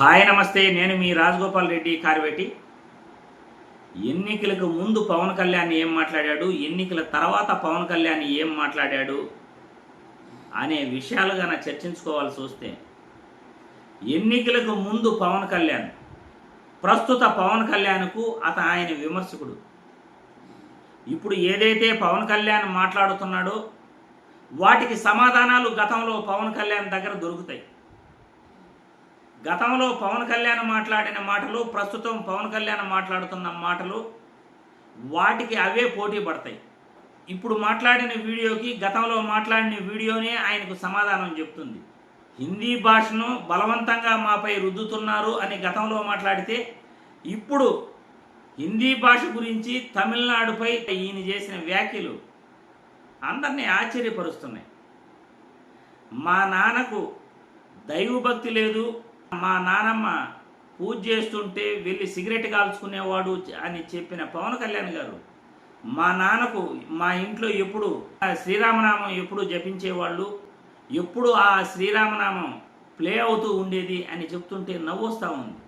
Hi నమస్తే నేను మీ రాజగోపాల్ రెడ్డి కార్వేటి. ఎన్నికలకు ముందు పవన్ కళ్యాణ్ ఏం మాట్లాడాడు? ఎన్నికల తర్వాత పవన్ కళ్యాణ్ ఏం మాట్లాడాడు? అనే విషయాలు గన చర్చించుకోవాల్సి వస్తే ఎన్నికలకు ముందు పవన్ కళ్యాణ్ ప్రస్తుత పవన్ కళ్యాణ్కు అత ఆయన విమర్శకుడు. ఇప్పుడు ఏదైతే పవన్ కళ్యాణ్ మాట్లాడుతున్నాడో వాటికి సమాధానాలు గతంలో పవన్ కళ్యాణ్ దగ్గర దొరుకుతాయి. గతంలో పవన్ కళ్యాణ్ మాట్లాడిన మాటలు ప్రస్తుతం పవన్ కళ్యాణ్ మాట్లాడుతున్న మాటలు వాటికి అవే పోటీ పడతాయి. ఇప్పుడు మాట్లాడిన వీడియోకి గతంలో మాట్లాడిన వీడియోనే ఆయనకు సమాధానం చెప్తుంది. హిందీ భాషను బలవంతంగా మాపై రుద్దుతున్నారు అని గతంలో మాట్లాడితే ఇప్పుడు హిందీ భాష గురించి తమిళనాడుపై ఈయన చేసిన వ్యాఖ్యలు అందరినీ ఆశ్చర్యపరుస్తున్నాయి. మా నాన్నకు దైవభక్తి లేదు మా నానమ్మ పూజ చేస్తుంటే వెళ్ళి సిగరెట్ కాల్చుకునేవాడు అని చెప్పిన పవన్ కళ్యాణ్ గారు మా నాన్నకు మా ఇంట్లో ఎప్పుడు ఆ శ్రీరామనామం ఎప్పుడు జపించేవాళ్ళు ఎప్పుడు ఆ శ్రీరామనామం ప్లే అవుతూ ఉండేది అని చెప్తుంటే నవ్వుస్తా ఉంది.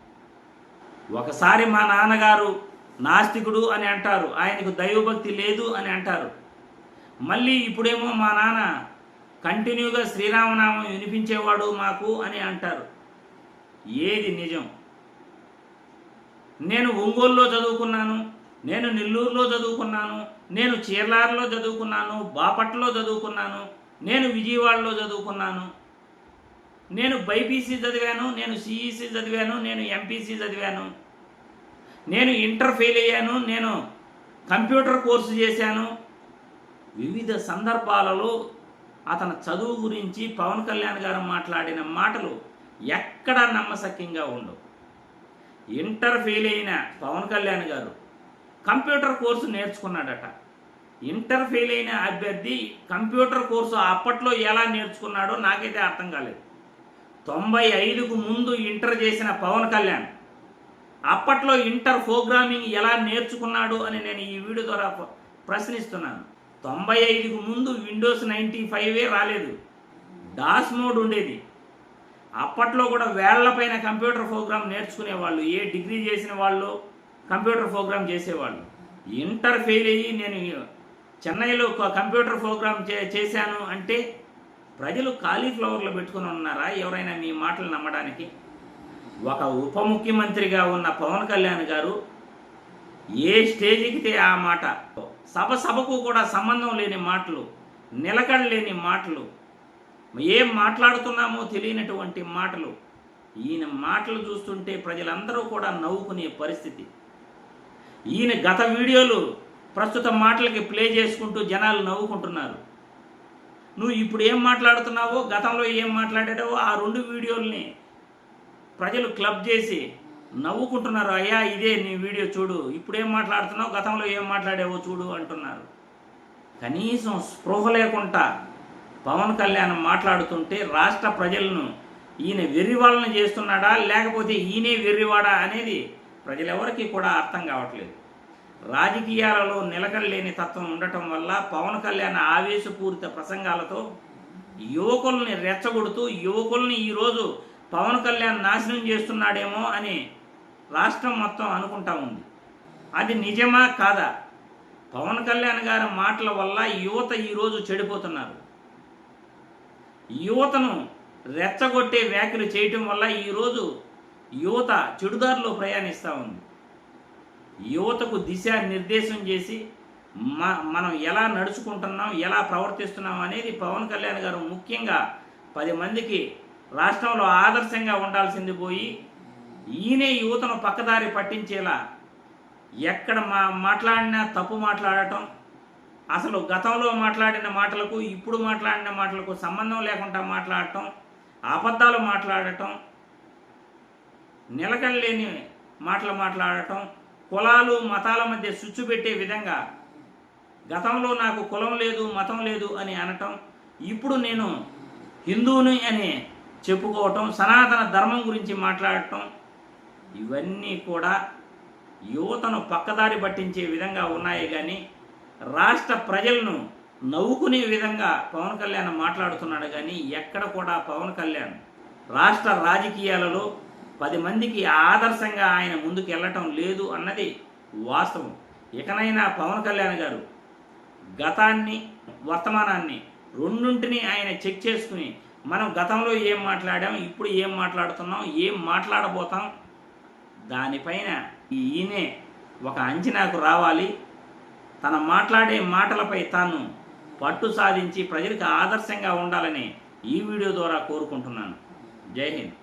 ఒకసారి మా నాన్నగారు నాస్తికుడు అని అంటారు ఆయనకు దైవభక్తి లేదు అని అంటారు. మళ్ళీ ఇప్పుడేమో మా నాన్న కంటిన్యూగా శ్రీరామనామం వినిపించేవాడు మాకు అని అంటారు. ఏది నిజం? నేను ఒంగోలులో చదువుకున్నాను నేను నెల్లూరులో చదువుకున్నాను నేను చీర్లార్లో చదువుకున్నాను బాపట్లలో చదువుకున్నాను నేను విజయవాడలో చదువుకున్నాను. నేను బైపీసీ చదివాను నేను సిఈసీ చదివాను నేను ఎంపీసీ చదివాను. నేను ఇంటర్ ఫెయిల్ అయ్యాను నేను కంప్యూటర్ కోర్సు చేశాను. వివిధ సందర్భాలలో అతని చదువు గురించి పవన్ కళ్యాణ్ గారు మాట్లాడిన మాటలు ఎక్కడ నమ్మశక్యంగా ఉండవు. ఇంటర్ ఫెయిల్ అయిన పవన్ కళ్యాణ్ గారు కంప్యూటర్ కోర్సు నేర్చుకున్నాడట. ఇంటర్ ఫెయిల్ అయిన అభ్యర్థి కంప్యూటర్ కోర్సు అప్పట్లో ఎలా నేర్చుకున్నాడో నాకైతే అర్థం కాలేదు. తొంభై ఐదుకు ముందు ఇంటర్ చేసిన పవన్ కళ్యాణ్ అప్పట్లో ఇంటర్ ప్రోగ్రామింగ్ ఎలా నేర్చుకున్నాడు అని నేను ఈ వీడియో ద్వారా ప్రశ్నిస్తున్నాను. తొంభై ఐదుకు ముందు విండోస్ నైంటీ ఫైవే రాలేదు. డాస్ మోడ్ ఉండేది. అప్పట్లో కూడా వేళ్ళపైన కంప్యూటర్ ప్రోగ్రామ్ నేర్చుకునేవాళ్ళు ఏ డిగ్రీ చేసిన వాళ్ళు కంప్యూటర్ ప్రోగ్రామ్ చేసేవాళ్ళు. ఇంటర్ ఫెయిల్ అయ్యి నేను చెన్నైలో ఒక కంప్యూటర్ ప్రోగ్రామ్ చే చేశాను అంటే ప్రజలు కాలీఫ్లవర్లో పెట్టుకుని ఉన్నారా? ఎవరైనా మీ మాటలు నమ్మడానికి? ఒక ఉప ముఖ్యమంత్రిగా ఉన్న పవన్ కళ్యాణ్ గారు ఏ స్టేజ్కి ఆ మాట? సభ సభకు కూడా సంబంధం లేని మాటలు నిలకడ లేని మాటలు ఏం మాట్లాడుతున్నామో తెలియనటువంటి మాటలు. ఈయన మాటలు చూస్తుంటే ప్రజలందరూ కూడా నవ్వుకునే పరిస్థితి. ఈయన గత వీడియోలు ప్రస్తుత మాటలకి ప్లే చేసుకుంటూ జనాలు నవ్వుకుంటున్నారు. నువ్వు ఇప్పుడు ఏం మాట్లాడుతున్నావో గతంలో ఏం మాట్లాడావో ఆ రెండు వీడియోల్ని ప్రజలు క్లబ్ చేసి నవ్వుకుంటున్నారు. అయ్యా ఇదే నీ వీడియో చూడు. ఇప్పుడు ఏం మాట్లాడుతున్నావు గతంలో ఏం మాట్లాడావో చూడు అంటున్నారు. కనీసం స్పృహ లేకుండా పవన్ కళ్యాణ్ మాట్లాడుతుంటే రాష్ట్ర ప్రజలను ఈయన వెర్రివాళ్ళను చేస్తున్నాడా? లేకపోతే ఈయనే వెర్రివాడా అనేది ప్రజలెవరికీ కూడా అర్థం కావట్లేదు. రాజకీయాలలో నిలకడలేని తత్వం ఉండటం వల్ల పవన్ కళ్యాణ్ ఆవేశపూరిత ప్రసంగాలతో యువకుల్ని రెచ్చగొడుతూ యువకుల్ని ఈరోజు పవన్ కళ్యాణ్ నాశనం చేస్తున్నాడేమో అని రాష్ట్రం మొత్తం అనుకుంటా ఉంది. అది నిజమా? కాదా? పవన్ కళ్యాణ్ గారి మాటల వల్ల యువత ఈరోజు చెడిపోతున్నారు. యువతను రెచ్చగొట్టే వ్యాఖ్యలు చేయటం వల్ల ఈరోజు యువత చెడుదారిలో ప్రయాణిస్తూ ఉంది. యువతకు దిశ నిర్దేశం చేసి మ మనం ఎలా నడుచుకుంటున్నాం ఎలా ప్రవర్తిస్తున్నాం అనేది పవన్ కళ్యాణ్ గారు ముఖ్యంగా పది మందికి రాష్ట్రంలో ఆదర్శంగా ఉండాల్సింది పోయి ఈయనే యువతను పక్కదారి పట్టించేలా ఎక్కడ మా మాట్లాడినా తప్పు మాట్లాడటం అసలు గతంలో మాట్లాడిన మాటలకు ఇప్పుడు మాట్లాడిన మాటలకు సంబంధం లేకుండా మాట్లాడటం అబద్ధాలు మాట్లాడటం నిలకడలేని మాటలు మాట్లాడటం కులాలు మతాల మధ్య స్విచ్ పెట్టే విధంగా గతంలో నాకు కులం లేదు మతం లేదు అని అనటం ఇప్పుడు నేను హిందువుని అని చెప్పుకోవటం సనాతన ధర్మం గురించి మాట్లాడటం ఇవన్నీ కూడా యువతను పక్కదారి పట్టించే విధంగా ఉన్నాయి కానీ రాష్ట్ర ప్రజలను నవ్వుకునే విధంగా పవన్ కళ్యాణ్ మాట్లాడుతున్నాడు కానీ ఎక్కడ కూడా పవన్ కళ్యాణ్ రాష్ట్ర రాజకీయాలలో పది మందికి ఆదర్శంగా ఆయన ముందుకు వెళ్ళటం లేదు అన్నది వాస్తవం. ఇకనైనా పవన్ కళ్యాణ్ గారు గతాన్ని వర్తమానాన్ని రెండింటిని ఆయన చెక్ చేసుకుని మనం గతంలో ఏం మాట్లాడాం ఇప్పుడు ఏం మాట్లాడుతున్నాం ఏం మాట్లాడబోతాం దానిపైన ఈయనే ఒక అంచనాకు రావాలి. తన మాట్లాడే మాటలపై తాను పట్టు సాధించి ప్రజలకు ఆదర్శంగా ఉండాలని ఈ వీడియో ద్వారా కోరుకుంటున్నాను. జై హింద్.